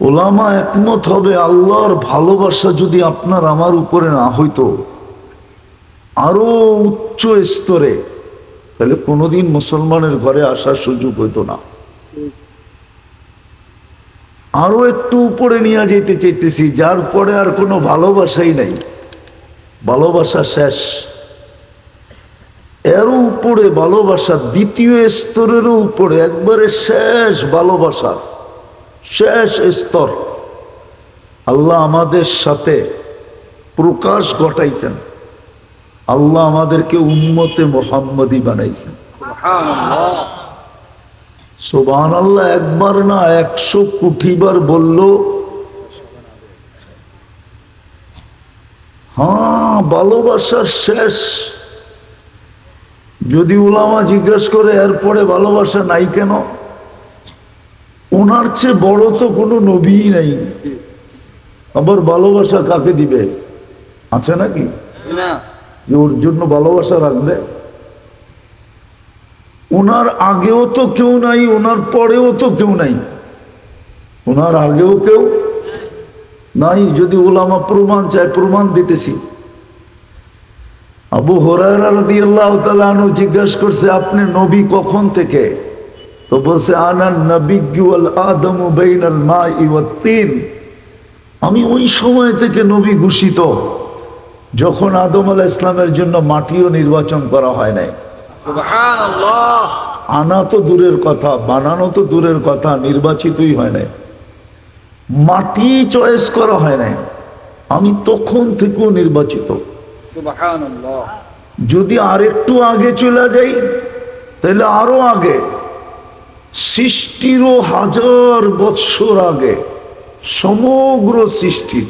ওলামা একমত হবে আল্লাহর ভালোবাসা যদি আপনার আমার উপরে না হইতো। আরও উচ্চ স্তরে। তাহলে কোনোদিন মুসলমানের ঘরে আসার সুযোগ হইতো না। আরও একটু উপরে নিয়ে যেতে চাইতেছি, যার পরে আর কোনো ভালোবাসাই নাই। ভালোবাসা শেষ। এরও উপরে ভালোবাসা দ্বিতীয় স্তরেরও উপরে, একবারে শেষ ভালোবাসা শেষ স্তর। আল্লাহ আমাদের সাথে প্রকাশ ঘটাইছেন। আল্লাহ আমাদেরকে উন্মতে মোহাম্মদি বানাইছেন। সোবান আল্লাহ একবার না একশো কোটিবার বলল হ্যাঁ ভালোবাসার শেষ। যদি ওলামা জিজ্ঞেস করে এরপরে ভালোবাসা নাই কেন? ওনার চেয়ে বড় তো কোনো নবীই নাই। আবার ভালোবাসা কাকে দিবে? আছে নাকি? ওর জন্য ভালোবাসা রাখবে? ওনার আগেও তো কেউ নাই ওনার পরেও তো কেউ নাই। ওনার আগেও কেউ নাই যদি ওলামা প্রমাণ চায় প্রমাণ দিতেছি। আবু হরাইরাদিয়াল্লাহু জিজ্ঞাসা করছে আপনি নবী কখন থেকে? তো বলছে আনান নবিজ্ঞুল আদমু বাইনাল মাই ওয়াত তিন। আমি ওই সময় থেকে নবী ঘোষিত যখন আদম আলাহ ইসলামের জন্য মাটিও নির্বাচন করা হয় নাই। আনা তো দূরের কথা বানানো তো দূরের কথা নির্বাচিতই হয় নাই। মাটি চয়েস করা হয় নাই। আমি তখন থেকেও নির্বাচিত। যদি আরেকটু আগে চলে যাই তাহলে আরও আগে। সৃষ্টিরও হাজার বৎসর আগে, সমগ্র সৃষ্টির।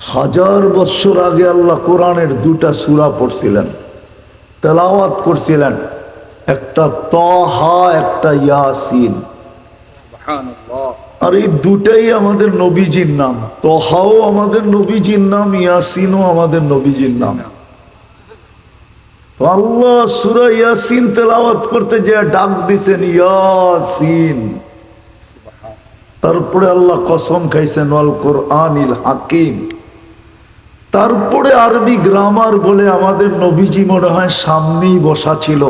হাজার বৎসর আগে আল্লাহ কোরআনের দুটা সুরা পড়ছিলেন, তেলাওয়াত করছিলেন, একটা তহা, একটা ইয়াসিন। আর এই দুটাই আমাদের নবীজির নাম, তহাও আমাদের নবীজির নাম, ইয়াসিনও আমাদের নবীজির নাম। আল্লাহ সুরা ইয়াসিন তেলাওয়াত করতে যে ডাক দিছেন, ইয়াসিন। তারপরে আল্লাহ কসম খাইছেন, ওয়াল কোরআনিল হাকিম। তারপরে আরবি গ্রামার বলে আমাদের নবীজি মনে হয় সামনেই বসা ছিল।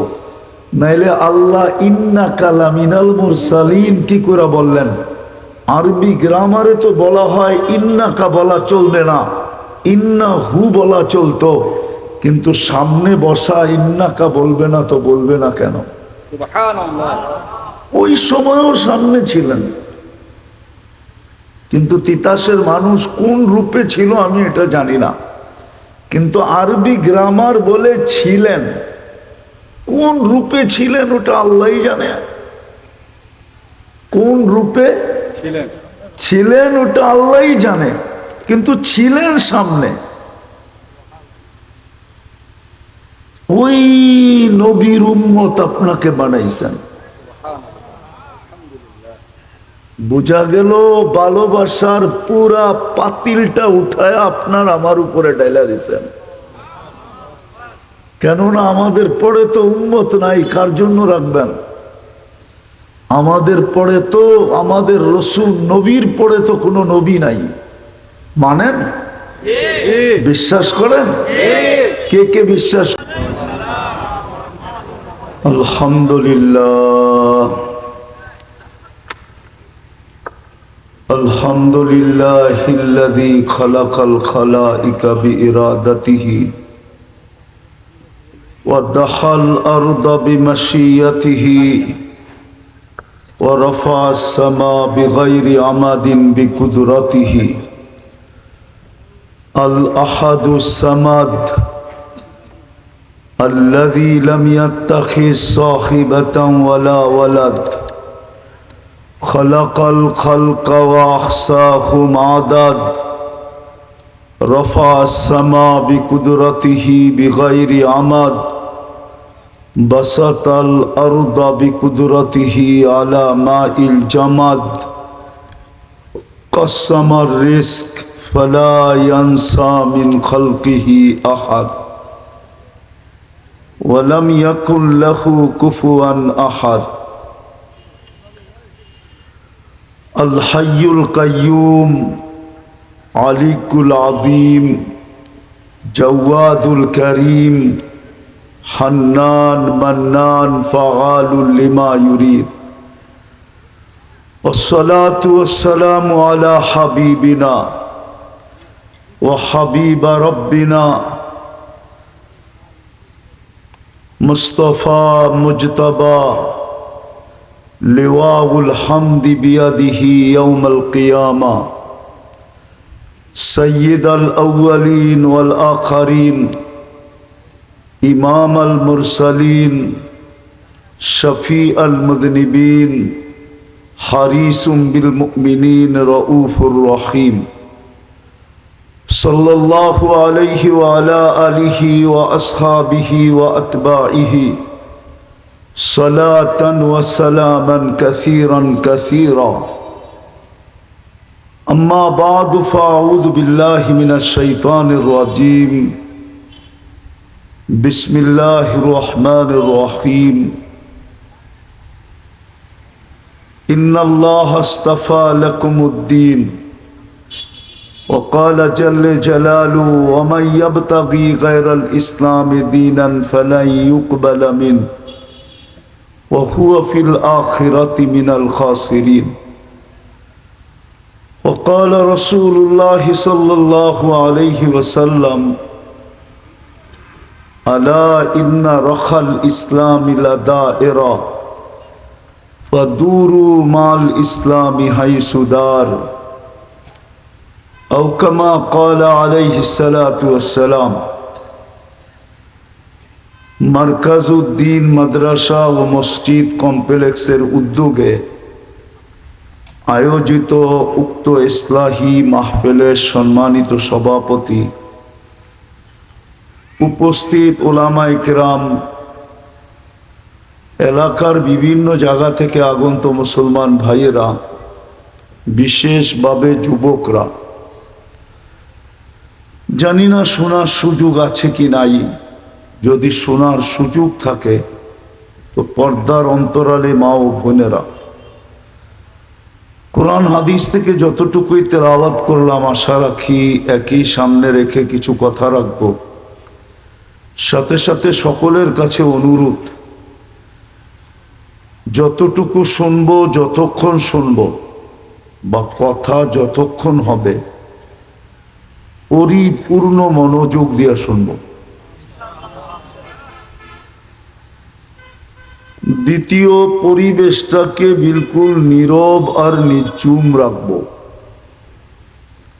নাইলে আল্লাহ ইন্না কালামিনাল মুরসালিন কি করে বললেন? আরবি গ্রামারে তো বলা হয়, ইন্নাকা বলা চলবে না ইন্না হু বলা চলতো। কিন্তু সামনে বসা ইন্নাকা বলবে না তো বলবে না কেন? ওই সময়ও সামনে ছিলেন। কিন্তু তিতাসের মানুষ কোন রূপে ছিল আমি এটা জানি না। কিন্তু আরবি গ্রামার বলে ছিলেন। কোন রূপে ছিলেন ওটা আল্লাহ জানে। কোন রূপে? ছিলেন। ছিলেন ওটা আল্লাহ জানে। কিন্তু ছিলেন সামনে। ওই নবীর উম্মত আপনাকে বানাইছেন। বোঝা গেল ভালোবাসার পুরা পাতিলটা উঠায় আপনার আমার উপরে ডাইলা দিছেন। কেননা আমাদের পরে তো উন্মত নাই কার জন্য রাখবেন? আমাদের পরে তো আমাদের রসুল নবীর পরে তো কোনো নবী নাই। মানেন? বিশ্বাস করেন? কে কে বিশ্বাস الحمد لله الحمد لله الذي خلق الخلائق بإرادته ودحى الأرض بمشيته ورفع السماء بغير عمد بقدرته. الأحد السماد الذي لم يتخذ صاحبة ولا ولد. خلق الخلق وأحصاهم عدد. رفع السماء بقدرته بغير عمد. بسط الأرض بقدرته على ماء الجمد. قسم الرزق فلا ينسى من خلقه أحد. ولم يكن له كفوا أحد الحي القيوم عليك العظيم جواد الكريم حنان منان فعال لما يريد والصلاة والسلام على حبيبنا وحبيب ربنا مصطفیٰ مجتبہ لواء الحمد بیده یوم القیامہ سید الاولین والآخرین امام المرسلین شفیع المذنبین حریص بالمؤمنین رؤوف الرحیم صلی اللہ علیہ وعلا علیہ و اصحابہ و اطباعہ صلاة و سلاما كثيرا كثيرا اما بعد فاعوذ باللہ من الشیطان الرجیم. بسم اللہ الرحمن الرحیم. ان اللہ استفا لکم الدین. وقال جل جلاله، ومن يبتغي غير الإسلام دينا فلن يقبل منه، وهو في الآخرة من الخاسرين. وقال رسول الله صلى الله عليه وسلم، ألا إن رخى الإسلام لدائرة، فدوروا مع الإسلام حيث دار. أو كما قال عليه الصلاة والسلام মার্কাজউদ্দিন মাদ্রাসা ও মসজিদ কমপ্লেক্সের উদ্যোগে আয়োজিত উক্ত ইসলাহী মাহফিলের সম্মানিত সভাপতি উপস্থিত ওলামাই কেরাম এলাকার বিভিন্ন জায়গা থেকে আগন্ত মুসলমান ভাইয়েরা বিশেষভাবে যুবকরা জানি না শোনার সুযোগ আছে কি নাই। যদি শোনার সুযোগ থাকে, তো পর্দার অন্তরালে মা ও বোনেরা। কোরআন হাদিস থেকে যতটুকুই তেলাওয়াত করলাম, আশা রাখি একই সামনে রেখে কিছু কথা রাখব। সাথে সাথে সকলের কাছে অনুরোধ, যতটুকু শুনব, যতক্ষণ শুনব, বা কথা যতক্ষণ হবে পরিপূর্ণ মনোযোগ দিয়ে শুনব। দ্বিতীয় পরিবেশটাকে বিলকুল নীরব আর নিচুম রাখব।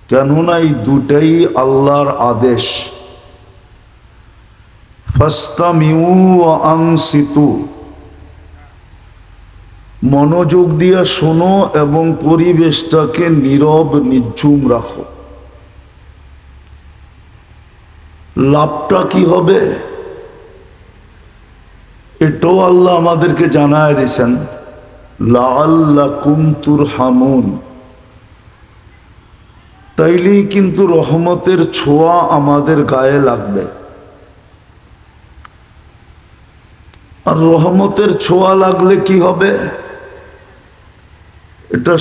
কেননা এই দুটাই আল্লাহর আদেশ। মনোযোগ দিয়া শোনো এবং পরিবেশটাকে নীরব, নিঝুম রাখো। লাভটা কি হবে? এটাও আল্লাহ আমাদেরকে জানায় দিয়েছেন। লাল্লাকুমতুর হামুন তাইলেই কিন্তু রহমতের ছোঁয়া আমাদের গায়ে লাগবে। আর রহমতের ছোঁয়া লাগলে কি হবে? এটা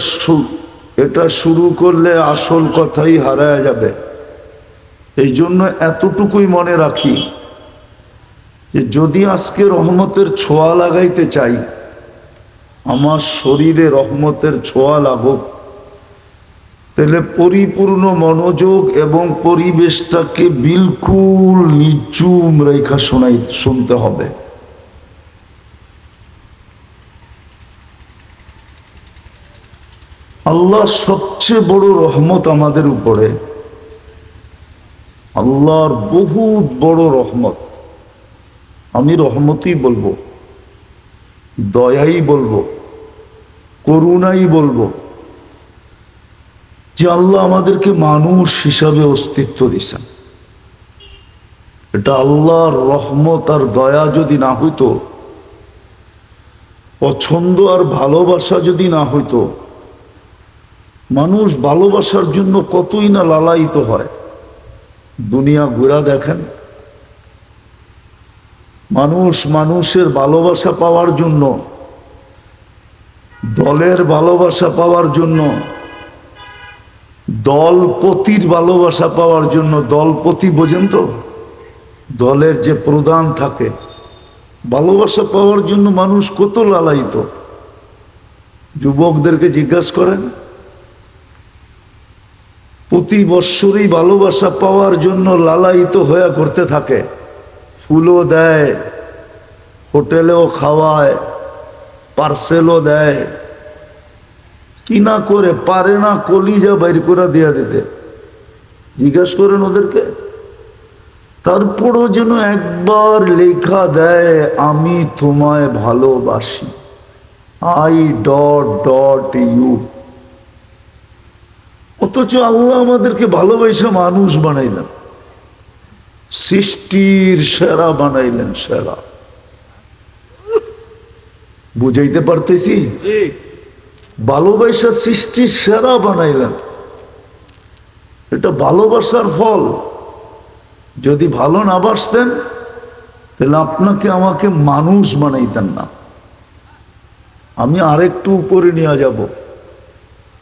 এটা শুরু করলে আসল কথাই হারায় যাবে। এই জন্য এতটুকুই মনে রাখি যে যদি আজকে রহমতের ছোঁয়া লাগাইতে চাই, আমার শরীরে রহমতের ছোঁয়া লাগুক, তাহলে পরিপূর্ণ মনোযোগ এবং পরিবেশটাকে বিলকুল নিচুম রেখা শোনাই, শুনতে হবে। আল্লাহ সবচেয়ে বড় রহমত আমাদের উপরে। আল্লাহর বহুত বড় রহমত। আমি রহমতই বলব, দয়াই বলব, করুণাই বলব যে আল্লাহ আমাদেরকে মানুষ হিসাবে অস্তিত্ব দিছেন এটা আল্লাহর রহমত আর দয়া যদি না হইতো, পছন্দ আর ভালোবাসা যদি না হইতো, মানুষ ভালোবাসার জন্য কতই না লালায়িত হয়। দুনিয়া ঘুরা দেখেন। মানুষ মানুষের ভালোবাসা পাওয়ার জন্য, দলের ভালোবাসা পাওয়ার জন্য, দলপতির ভালোবাসা পাওয়ার জন্য দলপতি বোঝেন তো? দলের যে প্রধান থাকে, ভালোবাসা পাওয়ার জন্য মানুষ কত লালায়িত। যুবকদেরকে জিজ্ঞাসা করেন প্রতি বৎসরই ভালোবাসা পাওয়ার জন্য লালায়িত হয়ে করতে থাকে। ফুলও দেয়, হোটেলেও খাওয়ায়, পার্সেলও দেয়। কি না করে পারে না কলিজা বাইর করে দেয়া দিতে। জিজ্ঞাসা করেন ওদেরকে, তারপরও যেন একবার লেখা দেয়, আমি তোমায় ভালোবাসি। আই ডট ডট ইউ অথচ আল্লাহ আমাদেরকে ভালোবাসা মানুষ বানাইলেন। সৃষ্টির সেরা বানাইলেন সেরা। বুঝাইতে পারতেছি? ভালোবাসা সৃষ্টির সেরা বানাইলেন। এটা ভালোবাসার ফল। যদি ভালো না বাসতেন তাহলে আপনাকে আমাকে মানুষ বানাইতেন না। আমি আরেকটু উপরে নিয়ে যাব।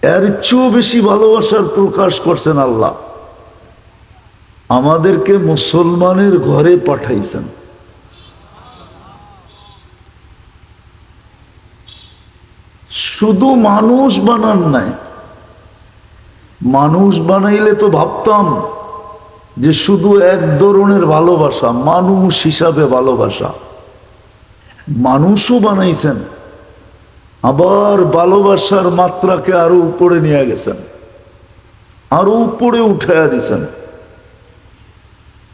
এর চেয়েও বেশি ভালোবাসার প্রকাশ করছেন আল্লাহ। আমাদেরকে মুসলমানের ঘরে পাঠাইছেন। শুধু মানুষ বানান নাই। মানুষ বানাইলে তো ভাবতাম যে শুধু এক ধরনের ভালোবাসা, মানুষ হিসাবে ভালোবাসা। মানুষও বানাইছেন। আবার ভালোবাসার মাত্রাকে আরও উপরে নিয়ে গেছেন। আরও উপরে উঠাইয়া দিছেন।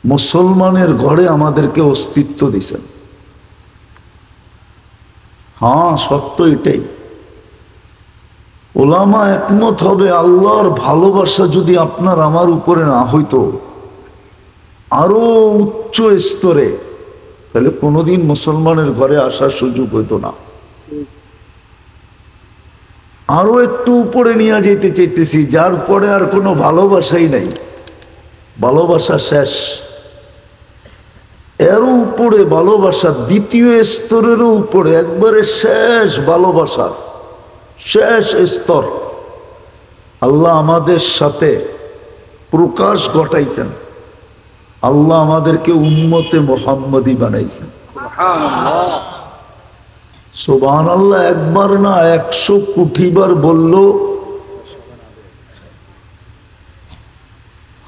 মুসলমানের ঘরে আমাদেরকে অস্তিত্ব দিছেন। হ্যাঁ সত্য এটাই। ওলামা একমত হবে, আল্লাহর ভালোবাসা যদি আপনার আমার উপরে না হইতো, আরও উচ্চ স্তরে, তাহলে কোনোদিন মুসলমানের ঘরে আসার সুযোগ হইতো না। আরও একটু উপরে নিয়ে যেতে চাইতেছি, যার পরে আর কোনো ভালোবাসাই নাই। ভালোবাসা শেষ। এরও উপরে ভালোবাসা, দ্বিতীয় স্তরেরও উপরে, একবারে শেষ ভালোবাসা। শেষ স্তর। আল্লাহ আমাদের সাথে প্রকাশ ঘটাইছেন। আল্লাহ আমাদেরকে উন্মতে মোহাম্মদী বানাইছেন। সোবান আল্লাহ একবার না একশো কোটিবার বলল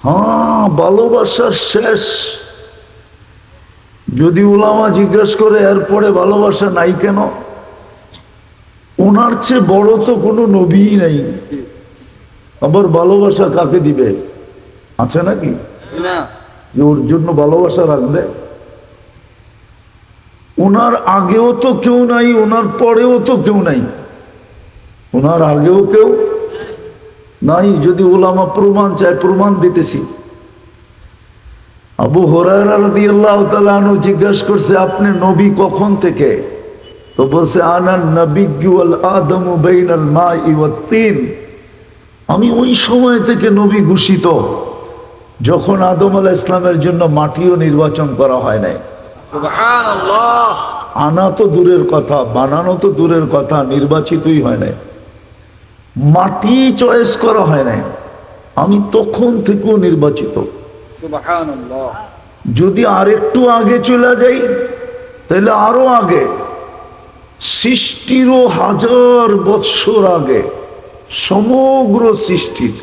হ্যাঁ ভালোবাসার শেষ। যদি ওলামা জিজ্ঞেস করে এরপরে ভালোবাসা নাই কেন? ওনার চেয়ে বড় তো কোনো নবী নাই। আবার ভালোবাসা কাকে দিবে? আছে নাকি? যে ওর জন্য ভালোবাসা রাখবে? ওনার আগেও তো কেউ নাই ওনার পরেও তো কেউ নাই। ওনার আগেও কেউ নাই, যদি ওলামা প্রমাণ চায়, প্রমাণ দিতেছি। আবু তালু জিজ্ঞাসা করছে, আপনি নবী কখন থেকে? তো বলছে আনান নবিগুয়াল আদম বেইনাল মা আমি ওই সময় থেকে নবী ঘোষিত, যখন আদম আলাহ ইসলামের জন্য মাটিও নির্বাচন করা হয় নাই। আনা তো দূরের কথা বানানো তো দূরের কথা নির্বাচিতই হয় নাই। মাটি চয়েস করা হয় নাই। আমি তখন থেকেও নির্বাচিত। যদি আরেকটু আগে চলে যাই তাহলে আরও আগে। সৃষ্টিরও হাজার বৎসর আগে সমগ্র সৃষ্টির।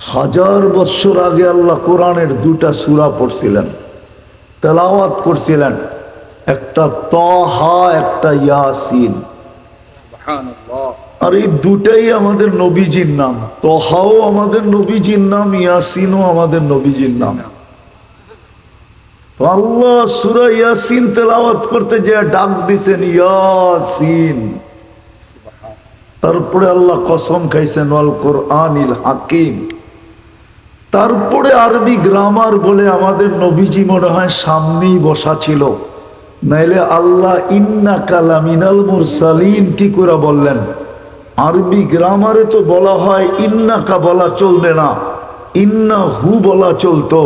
হাজার বৎসর আগে আল্লাহ কোরআনের দুটা সুরা পড়ছিলেন। তেলাওয়াত করছিলেন। একটা তহা একটা ইয়াসিন। আর এই দুটাই আমাদের নবীজির নাম। তহাও আমাদের নবীজির নাম ইয়াসিনও আমাদের নবীজির নাম। আল্লাহ সুরা ইয়াসিন তেলাওয়াত করতে যে ডাক দিছেন ইয়াসিন। তারপরে আল্লাহ কসম খাইছেন অল কোরআনিল হাকিম। তারপরে আরবি গ্রামার বলে আমাদের নবীজি মনে হয় সামনেই বসা ছিল। নাইলে আল্লাহ ইন্না কালামিনাল মুরসালিন কি করে বললেন? আরবি গ্রামারে তো বলা হয় ইন্নাকা বলা চলবে না ইন্না হু বলা চলতো।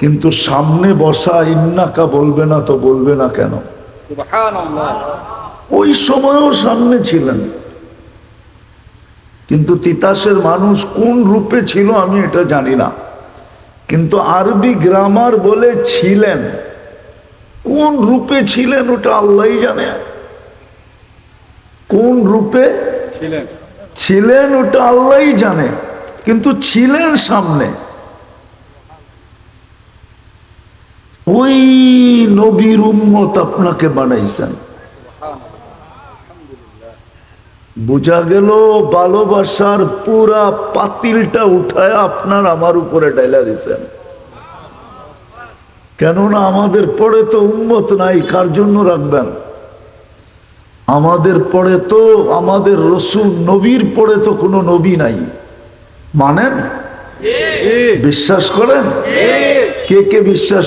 কিন্তু সামনে বসা ইন্নাকা বলবে না তো বলবে না কেন? ওই সময়ও সামনে ছিলেন। কিন্তু তিতাসের মানুষ কোন রূপে ছিল আমি এটা জানি না। কিন্তু আরবি গ্রামার বলে ছিলেন। কোন রূপে ছিলেন ওটা আল্লাহ জানে। কোন রূপে? ছিলেন। ছিলেন ওটা আল্লাহই জানে। কিন্তু ছিলেন সামনে। ওই নবীর উম্মত আপনাকে বানাইছেন। বোঝা গেল ভালোবাসার পুরা পাতিলটা উঠায় আপনার আমার উপরে ডাইলা দিছেন। কেননা আমাদের পরে তো উম্মত নাই কার জন্য রাখবেন? আমাদের পরে তো আমাদের রসুল নবীর পরে তো কোনো নবী নাই। মানেন? বিশ্বাস করেন? কে কে বিশ্বাস